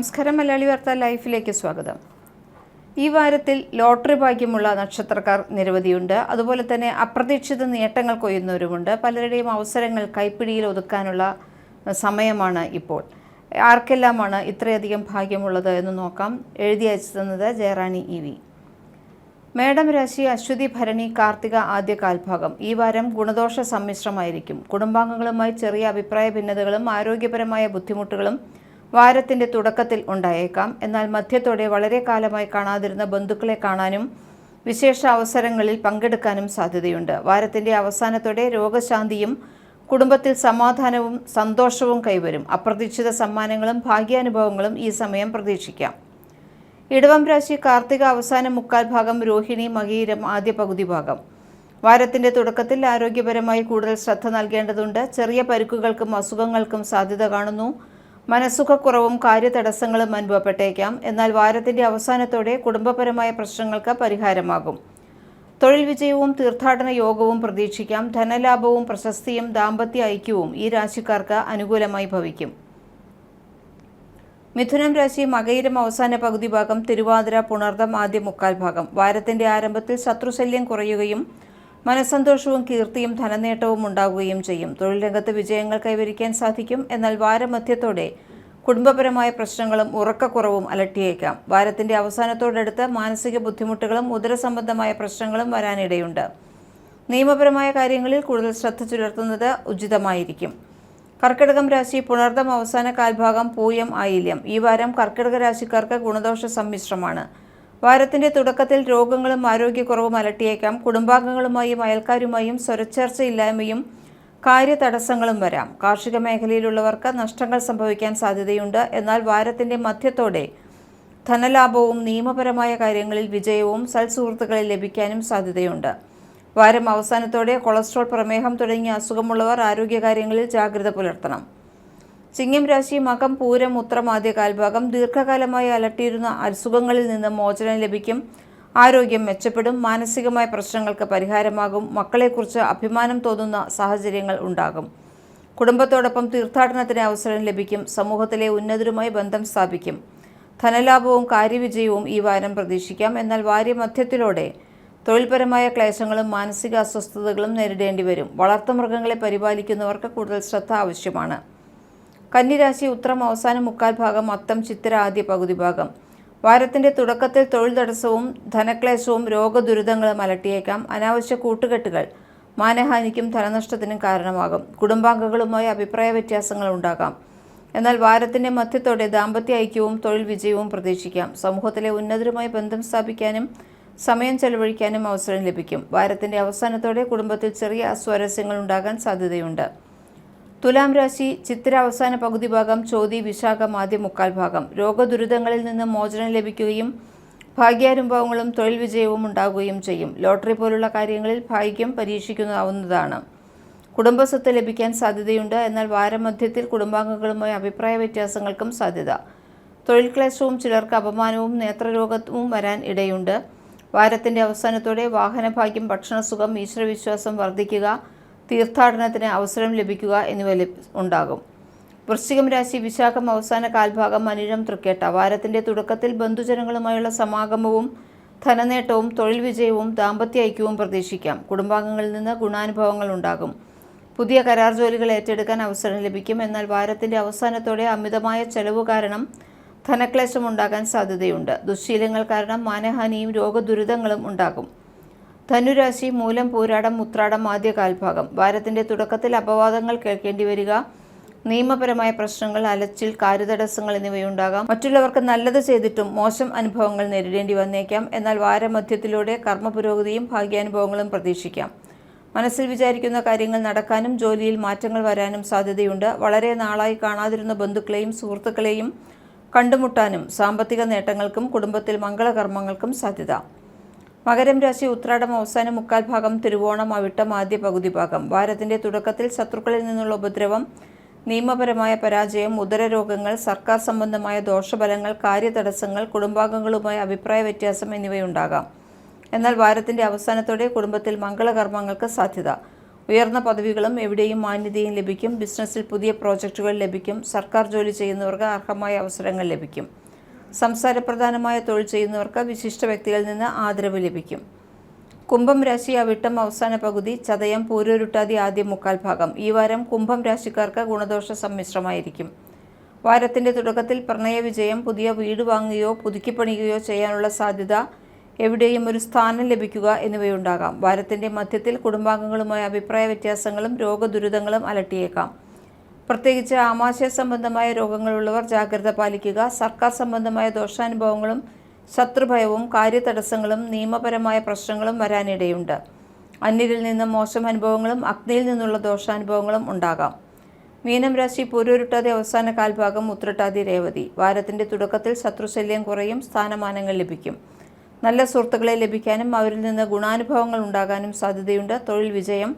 നമസ്കാരം മലയാളി വാർത്ത ലൈഫിലേക്ക് സ്വാഗതം. ഈ വാരത്തിൽ ലോട്ടറി ഭാഗ്യമുള്ള നക്ഷത്രക്കാർ നിരവധിയുണ്ട്. അതുപോലെ തന്നെ അപ്രതീക്ഷിത നേട്ടങ്ങൾ കൊയ്യുന്നവരുമുണ്ട്. പലരുടെയും അവസരങ്ങൾ കൈപ്പിടിയിൽ ഒതുക്കാനുള്ള സമയമാണ് ഇപ്പോൾ. ആർക്കെല്ലാമാണ് ഇത്രയധികം ഭാഗ്യമുള്ളത് എന്ന് നോക്കാം. എഴുതി അയച്ചു തന്നത് ജയറാണി ഇ വി. മേഡം രാശി അശ്വതി ഭരണി കാർത്തിക ആദ്യ കാൽഭാഗം. ഈ വാരം ഗുണദോഷ സമ്മിശ്രമായിരിക്കും. കുടുംബാംഗങ്ങളുമായി ചെറിയ അഭിപ്രായ ഭിന്നതകളും ആരോഗ്യപരമായ ബുദ്ധിമുട്ടുകളും വാരത്തിന്റെ തുടക്കത്തിൽ ഉണ്ടായേക്കാം. എന്നാൽ മധ്യത്തോടെ വളരെ കാലമായി കാണാതിരുന്ന ബന്ധുക്കളെ കാണാനും വിശേഷ അവസരങ്ങളിൽ പങ്കെടുക്കാനും സാധ്യതയുണ്ട്. വാരത്തിന്റെ അവസാനത്തോടെ രോഗശാന്തിയും കുടുംബത്തിൽ സമാധാനവും സന്തോഷവും കൈവരും. അപ്രതീക്ഷിത സമ്മാനങ്ങളും ഭാഗ്യാനുഭവങ്ങളും ഈ സമയം പ്രതീക്ഷിക്കാം. ഇടവം രാശി കാർത്തിക അവസാന മുക്കാൽ ഭാഗം രോഹിണി മകീരം ആദ്യ പകുതി ഭാഗം. വാരത്തിന്റെ തുടക്കത്തിൽ ആരോഗ്യപരമായി കൂടുതൽ ശ്രദ്ധ നൽകേണ്ടതുണ്ട്. ചെറിയ പരുക്കുകൾക്കും അസുഖങ്ങൾക്കും സാധ്യത കാണുന്നു. മനസ്സുഖക്കുറവും കാര്യതടസ്സങ്ങളും അനുഭവപ്പെട്ടേക്കാം. എന്നാൽ വാരത്തിന്റെ അവസാനത്തോടെ കുടുംബപരമായ പ്രശ്നങ്ങൾക്ക് പരിഹാരമാകും. തൊഴിൽ വിജയവും തീർത്ഥാടന യോഗവും പ്രതീക്ഷിക്കാം. ധനലാഭവും പ്രശസ്തിയും ദാമ്പത്യ ഐക്യവും ഈ രാശിക്കാർക്ക് അനുകൂലമായി ഭവിക്കും. മിഥുനം രാശി മകയിരം അവസാന പകുതി ഭാഗം തിരുവാതിര പുണർദം ആദ്യ മുക്കാൽ ഭാഗം. വാരത്തിന്റെ ആരംഭത്തിൽ ശത്രുശല്യം കുറയുകയും മനസ്സന്തോഷവും കീർത്തിയും ധനനേട്ടവും ഉണ്ടാകുകയും ചെയ്യും. തൊഴിൽ രംഗത്ത് വിജയങ്ങൾ കൈവരിക്കാൻ സാധിക്കും. എന്നാൽ വാരമധ്യത്തോടെ കുടുംബപരമായ പ്രശ്നങ്ങളും ഉറക്കക്കുറവും അലട്ടിയേക്കാം. വാരത്തിന്റെ അവസാനത്തോടടുത്ത് മാനസിക ബുദ്ധിമുട്ടുകളും ഉദരസംബന്ധമായ പ്രശ്നങ്ങളും വരാനിടയുണ്ട്. നിയമപരമായ കാര്യങ്ങളിൽ കൂടുതൽ ശ്രദ്ധ പുലർത്തുന്നത് ഉചിതമായിരിക്കും. കർക്കിടകം രാശി പുണർദം അവസാന കാൽഭാഗം പൂയം ആയില്യം. ഈ വാരം കർക്കിടക രാശിക്കാർക്ക് ഗുണദോഷ സമ്മിശ്രമാണ്. വാരത്തിന്റെ തുടക്കത്തിൽ രോഗങ്ങളും ആരോഗ്യക്കുറവും അലട്ടിയേക്കാം. കുടുംബാംഗങ്ങളുമായും അയൽക്കാരുമായും സ്വരച്ചേർച്ചയില്ലായ്മയും കാര്യതടസ്സങ്ങളും വരാം. കാർഷിക മേഖലയിലുള്ളവർക്ക് നഷ്ടങ്ങൾ സംഭവിക്കാൻ സാധ്യതയുണ്ട്. എന്നാൽ വാരത്തിന്റെ മധ്യത്തോടെ ധനലാഭവും നിയമപരമായ കാര്യങ്ങളിൽ വിജയവും സൽസുഹൃത്തുക്കളിൽ ലഭിക്കാനും സാധ്യതയുണ്ട്. വാരം അവസാനത്തോടെ കൊളസ്ട്രോൾ പ്രമേഹം തുടങ്ങിയ അസുഖമുള്ളവർ ആരോഗ്യകാര്യങ്ങളിൽ ജാഗ്രത പുലർത്തണം. ചിങ്ങം രാശി മകം പൂരം ഉത്രം ആദ്യ കാൽഭാഗം. ദീർഘകാലമായി അലട്ടിയിരുന്ന അസുഖങ്ങളിൽ നിന്ന് മോചനം ലഭിക്കും. ആരോഗ്യം മെച്ചപ്പെടും. മാനസികമായ പ്രശ്നങ്ങൾക്ക് പരിഹാരമാകും. മക്കളെക്കുറിച്ച് അഭിമാനം തോന്നുന്ന സാഹചര്യങ്ങൾ ഉണ്ടാകും. കുടുംബത്തോടൊപ്പം തീർത്ഥാടനത്തിന് അവസരം ലഭിക്കും. സമൂഹത്തിലെ ഉന്നതരുമായി ബന്ധം സ്ഥാപിക്കും. ധനലാഭവും കാര്യവിജയവും ഈ വാരം പ്രതീക്ഷിക്കാം. എന്നാൽ വാര്യമധ്യത്തിലൂടെ തൊഴിൽപരമായ ക്ലേശങ്ങളും മാനസിക അസ്വസ്ഥതകളും നേരിടേണ്ടി വരും. വളർത്തുമൃഗങ്ങളെ പരിപാലിക്കുന്നവർക്ക് കൂടുതൽ ശ്രദ്ധ ആവശ്യമാണ്. കന്നിരാശി ഉത്രം അവസാന മുക്കാൽ ഭാഗം അത്തം ചിത്തിര ആദ്യ പകുതി ഭാഗം. വാരത്തിന്റെ തുടക്കത്തിൽ തൊഴിൽ തടസ്സവും ധനക്ലേശവും രോഗദുരിതങ്ങളും അലട്ടിയേക്കാം. അനാവശ്യ കൂട്ടുകെട്ടുകൾ മാനഹാനിക്കും ധനനഷ്ടത്തിനും കാരണമാകും. കുടുംബാംഗങ്ങളുമായി അഭിപ്രായ വ്യത്യാസങ്ങൾ ഉണ്ടാകാം. എന്നാൽ വാരത്തിന്റെ മധ്യത്തോടെ ദാമ്പത്യ ഐക്യവും തൊഴിൽ വിജയവും പ്രതീക്ഷിക്കാം. സമൂഹത്തിലെ ഉന്നതരുമായി ബന്ധം സ്ഥാപിക്കാനും സമയം ചെലവഴിക്കാനും അവസരം ലഭിക്കും. വാരത്തിന്റെ അവസാനത്തോടെ കുടുംബത്തിൽ ചെറിയ അസ്വാരസ്യങ്ങൾ ഉണ്ടാകാൻ സാധ്യതയുണ്ട്. തുലാം രാശി ചിത്തിര അവസാന പകുതി ഭാഗം ചോതി വിശാഖം ആദ്യ മുക്കാൽ ഭാഗം. രോഗദുരിതങ്ങളിൽ നിന്ന് മോചനം ലഭിക്കുകയും ഭാഗ്യാനുഭവങ്ങളും തൊഴിൽ വിജയവും ഉണ്ടാകുകയും ചെയ്യും. ലോട്ടറി പോലുള്ള കാര്യങ്ങളിൽ ഭാഗ്യം പരീക്ഷിക്കുന്നതാവുന്നതാണ്. കുടുംബസ്വത്ത് ലഭിക്കാൻ സാധ്യതയുണ്ട്. എന്നാൽ വാരമധ്യത്തിൽ കുടുംബാംഗങ്ങളുമായി അഭിപ്രായ വ്യത്യാസങ്ങൾക്കും സാധ്യത. തൊഴിൽ ക്ലേശവും ചിലർക്ക് അപമാനവും നേത്രരോഗവും വരാൻ ഇടയുണ്ട്. വാരത്തിന്റെ അവസാനത്തോടെ വാഹനഭാഗ്യം ഭക്ഷണസുഖം ഈശ്വരവിശ്വാസം വർദ്ധിക്കുക തീർത്ഥാടനത്തിന് അവസരം ലഭിക്കുക എന്നിവ ഉണ്ടാകും. വൃശ്ചികം രാശി വിശാഖം അവസാന കാൽഭാഗം അനിഴം തൃക്കേട്ട. വാരത്തിന്റെ തുടക്കത്തിൽ ബന്ധുജനങ്ങളുമായുള്ള സമാഗമവും ധനനേട്ടവും തൊഴിൽ വിജയവും ദാമ്പത്യ ഐക്യവും പ്രതീക്ഷിക്കാം. കുടുംബാംഗങ്ങളിൽ നിന്ന് ഗുണാനുഭവങ്ങൾ ഉണ്ടാകും. പുതിയ കരാർ ജോലികൾ ഏറ്റെടുക്കാൻ അവസരം ലഭിക്കും. എന്നാൽ വാരത്തിന്റെ അവസാനത്തോടെ അമിതമായ ചെലവ് കാരണം ധനക്ലേശം ഉണ്ടാകാൻ സാധ്യതയുണ്ട്. ദുശ്ശീലങ്ങൾ കാരണം മാനഹാനിയും രോഗദുരിതങ്ങളും ഉണ്ടാകും. ധനുരാശി മൂലം പോരാടം ഉത്രാടം ആദ്യ കാൽഭാഗം. വാരത്തിന്റെ തുടക്കത്തിൽ അപവാദങ്ങൾ കേൾക്കേണ്ടി വരിക നിയമപരമായ പ്രശ്നങ്ങൾ അലച്ചിൽ കാര്യതടസ്സങ്ങൾ എന്നിവയുണ്ടാകാം. മറ്റുള്ളവർക്ക് നല്ലത് ചെയ്തിട്ടും മോശം അനുഭവങ്ങൾ നേരിടേണ്ടി വന്നേക്കാം. എന്നാൽ വാരമധ്യത്തിലൂടെ കർമ്മ പുരോഗതിയും ഭാഗ്യാനുഭവങ്ങളും പ്രതീക്ഷിക്കാം. മനസ്സിൽ വിചാരിക്കുന്ന കാര്യങ്ങൾ നടക്കാനും ജോലിയിൽ മാറ്റങ്ങൾ വരാനും സാധ്യതയുണ്ട്. വളരെ നാളായി കാണാതിരുന്ന ബന്ധുക്കളെയും സുഹൃത്തുക്കളെയും കണ്ടുമുട്ടാനും സാമ്പത്തിക നേട്ടങ്ങൾക്കും കുടുംബത്തിൽ മംഗളകർമ്മങ്ങൾക്കും സാധ്യത. മകരം രാശി ഉത്രാടം അവസാന മുക്കാൽ ഭാഗം തിരുവോണം അവിട്ടം ആദ്യ പകുതി ഭാഗം. വാരത്തിന്റെ തുടക്കത്തിൽ ശത്രുക്കളിൽ നിന്നുള്ള ഉപദ്രവം നിയമപരമായ പരാജയം ഉദരരോഗങ്ങൾ സർക്കാർ സംബന്ധമായ ദോഷഫലങ്ങൾ കാര്യതടസ്സങ്ങൾ കുടുംബാംഗങ്ങളുമായി അഭിപ്രായ വ്യത്യാസം എന്നിവയുണ്ടാകാം. എന്നാൽ വാരത്തിന്റെ അവസാനത്തോടെ കുടുംബത്തിൽ മംഗളകർമ്മങ്ങൾക്ക് സാധ്യത. ഉയർന്ന പദവികളും എവിടെയും മാന്യതയും ലഭിക്കും. ബിസിനസ്സിൽ പുതിയ പ്രോജക്റ്റുകൾ ലഭിക്കും. സർക്കാർ ജോലി ചെയ്യുന്നവർക്ക് അർഹമായ അവസരങ്ങൾ ലഭിക്കും. സംസാരപ്രധാനമായ തൊഴിൽ ചെയ്യുന്നവർക്ക് വിശിഷ്ട വ്യക്തികളിൽ നിന്ന് ആദരവ് ലഭിക്കും. കുംഭം രാശി അവിട്ടം അവസാന പകുതി ചതയം പൂരൂരുട്ടാതി ആദ്യ മുക്കാൽ ഭാഗം. ഈ വാരം കുംഭം രാശിക്കാർക്ക് ഗുണദോഷ സമ്മിശ്രമായിരിക്കും. വാരത്തിന്റെ തുടക്കത്തിൽ പ്രണയ വിജയം പുതിയ വീട് വാങ്ങുകയോ പുതുക്കിപ്പണിയുകയോ ചെയ്യാനുള്ള സാധ്യത എവിടെയും ഒരു സ്ഥാനം ലഭിക്കുക എന്നിവയുണ്ടാകാം. വാരത്തിന്റെ മധ്യത്തിൽ കുടുംബാംഗങ്ങളുമായ അഭിപ്രായ വ്യത്യാസങ്ങളും രോഗദുരിതങ്ങളും അലട്ടിയേക്കാം. പ്രത്യേകിച്ച് ആമാശയ സംബന്ധമായ രോഗങ്ങളുള്ളവർ ജാഗ്രത പാലിക്കുക. സർക്കാർ സംബന്ധമായ ദോഷാനുഭവങ്ങളും ശത്രുഭയവും കാര്യതടസ്സങ്ങളും നിയമപരമായ പ്രശ്നങ്ങളും വരാനിടയുണ്ട്. അന്യരിൽ നിന്നും മോശം അനുഭവങ്ങളും അഗ്നിയിൽ നിന്നുള്ള ദോഷാനുഭവങ്ങളും ഉണ്ടാകാം. മീനം രാശി പൊരുരുട്ടാതെ അവസാന കാൽഭാഗം ഉത്രട്ടാതി രേവതി. വാരത്തിന്റെ തുടക്കത്തിൽ ശത്രുശല്യം കുറയും സ്ഥാനമാനങ്ങൾ ലഭിക്കും. നല്ല സുഹൃത്തുക്കളെ ലഭിക്കാനും അവരിൽ നിന്ന് ഗുണാനുഭവങ്ങൾ ഉണ്ടാകാനും സാധ്യതയുണ്ട്. തൊഴിൽ വിജയം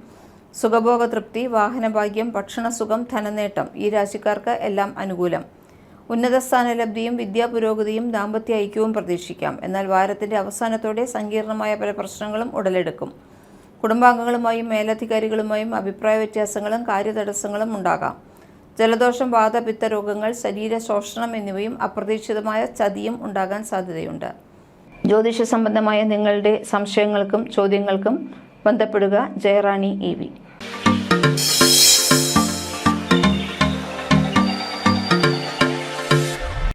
സുഖഭോഗ തൃപ്തി വാഹനഭാഗ്യം ഭക്ഷണസുഖം ധനനേട്ടം ഈ രാശിക്കാർക്ക് എല്ലാം അനുകൂലം. ഉന്നത സ്ഥാനലബ്ധിയും വിദ്യാപുരോഗതിയും ദാമ്പത്യ ഐക്യവും പ്രതീക്ഷിക്കാം. എന്നാൽ വാരത്തിന്റെ അവസാനത്തോടെ സങ്കീർണമായ പല പ്രശ്നങ്ങളും ഉടലെടുക്കും. കുടുംബാംഗങ്ങളുമായും മേലധികാരികളുമായും അഭിപ്രായ വ്യത്യാസങ്ങളും കാര്യതടസ്സങ്ങളും ഉണ്ടാകാം. ജലദോഷം വാതപിത്ത രോഗങ്ങൾ ശരീര ശോഷണം എന്നിവയും അപ്രതീക്ഷിതമായ ചതിയും ഉണ്ടാകാൻ സാധ്യതയുണ്ട്. ജ്യോതിഷ സംബന്ധമായ നിങ്ങളുടെ സംശയങ്ങൾക്കും ചോദ്യങ്ങൾക്കും ബന്ധപ്പെടുക. Jayarani E V.